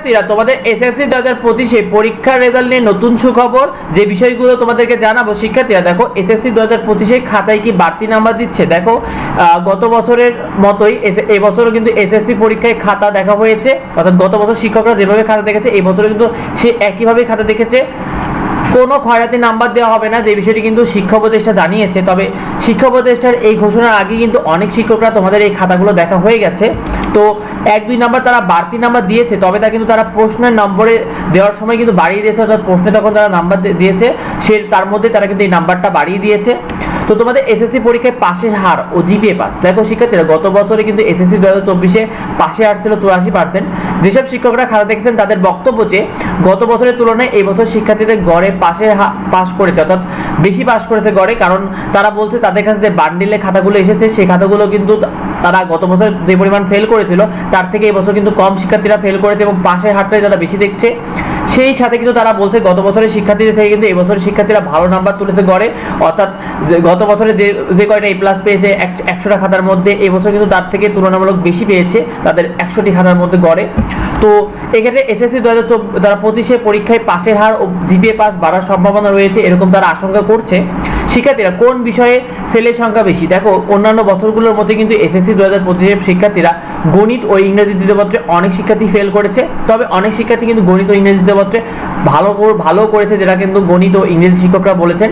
শিক্ষার্থীরা, তোমাদের এসএসসি দু হাজার পঁচিশে পরীক্ষার রেজাল্ট নিয়ে নতুন সুখবর। যে বিষয়গুলো তোমাদেরকে জানাব, শিক্ষার্থীরা, দেখো এসএসসি দু হাজার পঁচিশে খাতায় কি বাড়তি নাম্বার দিচ্ছে? দেখো গত বছরের মতোই এবছরও কিন্তু এসএসসি পরীক্ষায় খাতা দেখা হয়েছে। অর্থাৎ গত বছর শিক্ষকরা যেভাবে খাতা দেখেছে, এই বছরও কিন্তু সে একইভাবে খাতা দেখেছে। কোনো খয়রাতি নাম্বার দেওয়া হবে না, যে বিষয়টি কিন্তু শিক্ষা উপদেষ্টা জানিয়েছে। তবে শিক্ষা উপদেষ্টার এই ঘোষণার আগে কিন্তু অনেক শিক্ষকরা তোমাদের এই খাতাগুলো দেখা হয়ে গেছে। তো এক, দুই নাম্বার তারা বাড়তি নাম্বার দিয়েছে, তবে তা কিন্তু তারা প্রশ্নের নম্বরে দেওয়ার সময় কিন্তু বাড়িয়ে দিয়েছে, অর্থাৎ প্রশ্নে তখন তারা নাম্বার দিয়েছে। সে, তার মধ্যে তারা কিন্তু এই নাম্বারটা বাড়িয়ে দিয়েছে। তো তোমাদের এসএসসি পরীক্ষায় পাশের হার ও জিপিএ পাস। দেখো, শিক্ষার্থীরা, গত বছরে কিন্তু এসএসসি দু হাজার চব্বিশে পাশে হার ছিল চুরাশি পার্সেন্ট যেসব শিক্ষকরা খাতা দেখেছেন, তাদের বক্তব্য যে, গত বছরের তুলনায় এই বছর শিক্ষার্থীদের গড়ে পাশে পাস করেছে, অর্থাৎ বেশি পাস করেছে গড়ে, কারণ তারা বলছে তাদের কাছে যে বান্ডিলে খাতাগুলো এসেছে, সেই খাতাগুলো কিন্তু তারা গত বছর যে পরিমাণ ফেল করেছিল, তার থেকে এই বছর কিন্তু কম শিক্ষার্থীরা ফেল করেছে এবং পাশের হারটাই তারা বেশি দেখছে। সেই সাথে কিন্তু তারা বলছে গত বছরের শিক্ষার্থীদের থেকে কিন্তু এবছরের শিক্ষার্থীরা ভালো নাম্বার তুলেছে গড়ে। অর্থাৎ গত বছরে যে যে কয়টা এ প্লাস পেয়েছে একশোটা খাতার মধ্যে, এবছর কিন্তু তার থেকে তুলনামূলক বেশি পেয়েছে, তাদের একশোটি খাতার মধ্যে গড়ে। তো এক্ষেত্রে এসএসসি দু হাজার চব্বিশ তারা পঁচিশে পরীক্ষায় পাশের হার ও জিপিএ পাস বাড়ার সম্ভাবনা রয়েছে, এরকম তারা আশঙ্কা করছে। শিক্ষার্থীরা কোন বিষয়ে ফেলের সংখ্যা বেশি? দেখো, অন্যান্য বছরগুলোর মধ্যে কিন্তু এসএসসি দু হাজার পঁচিশের শিক্ষার্থীরা গণিত ও ইংরেজি দ্বিতীয়পত্রে অনেক শিক্ষার্থী ফেল করেছে। তবে অনেক শিক্ষার্থী কিন্তু গণিত ও ইংরেজি দ্বিতীয়পত্রে ভালো ভালো করেছে, যেটা কিন্তু গণিত ও ইংরেজি শিক্ষকরা বলেছেন।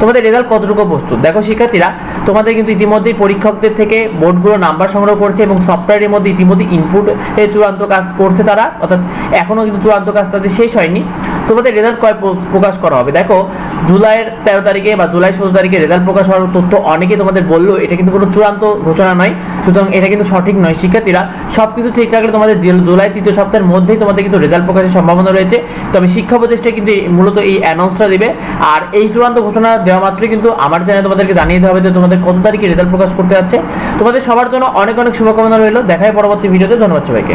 তোমাদের রেজাল্ট কতটুকু প্রস্তুত? দেখো, শিক্ষার্থীরা, তোমাদের কিন্তু ইতিমধ্যেই পরীক্ষকদের থেকে বোর্ডগুলো নাম্বার সংগ্রহ করছে এবং সফটওয়্যারের মধ্যে ইতিমধ্যে ইনপুট চূড়ান্ত কাজ করছে তারা। অর্থাৎ এখনও কিন্তু চূড়ান্ত কাজ তাদের শেষ হয়নি। তোমাদের রেজাল্ট কয় প্র- প্রকাশ করা হবে? দেখো, জুলাইয়ের তেরো তারিখে বা জুলাই ষোলো তারিখে রেজাল্ট প্রকাশ হওয়ার তথ্য অনেকে তোমাদের বলল, এটা কিন্তু কোনো চূড়ান্ত ঘোষণা নয়। সুতরাং এটা কিন্তু সঠিক নয়, শিক্ষার্থীরা। সব কিছু ঠিক থাকলে তোমাদের জুলাই তৃতীয় সপ্তাহের মধ্যেই তোমাদের কিন্তু রেজাল্ট প্রকাশের সম্ভাবনা রয়েছে। তবে শিক্ষা প্রতিষ্ঠান কিন্তু মূলত এই অ্যানাউন্সটা দেবে। আর এই চূড়ান্ত ঘোষণা দেওয়া মাত্রই কিন্তু আমার চ্যানেলে তোমাদেরকে জানিয়ে দেওয়া হবে যে তোমাদের কত তারিখে রেজাল্ট প্রকাশ করতে যাচ্ছে। তোমাদের সবার জন্য অনেক অনেক শুভকামনা রইল। দেখায় পরবর্তী ভিডিওতে। ধন্যবাদ সবাইকে।